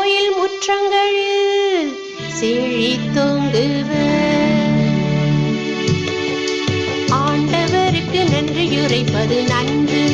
கோயில் முற்றங்களில் செழி தொங்குவர் ஆண்டவருக்கு நன்றியுரைப்பது நன்று.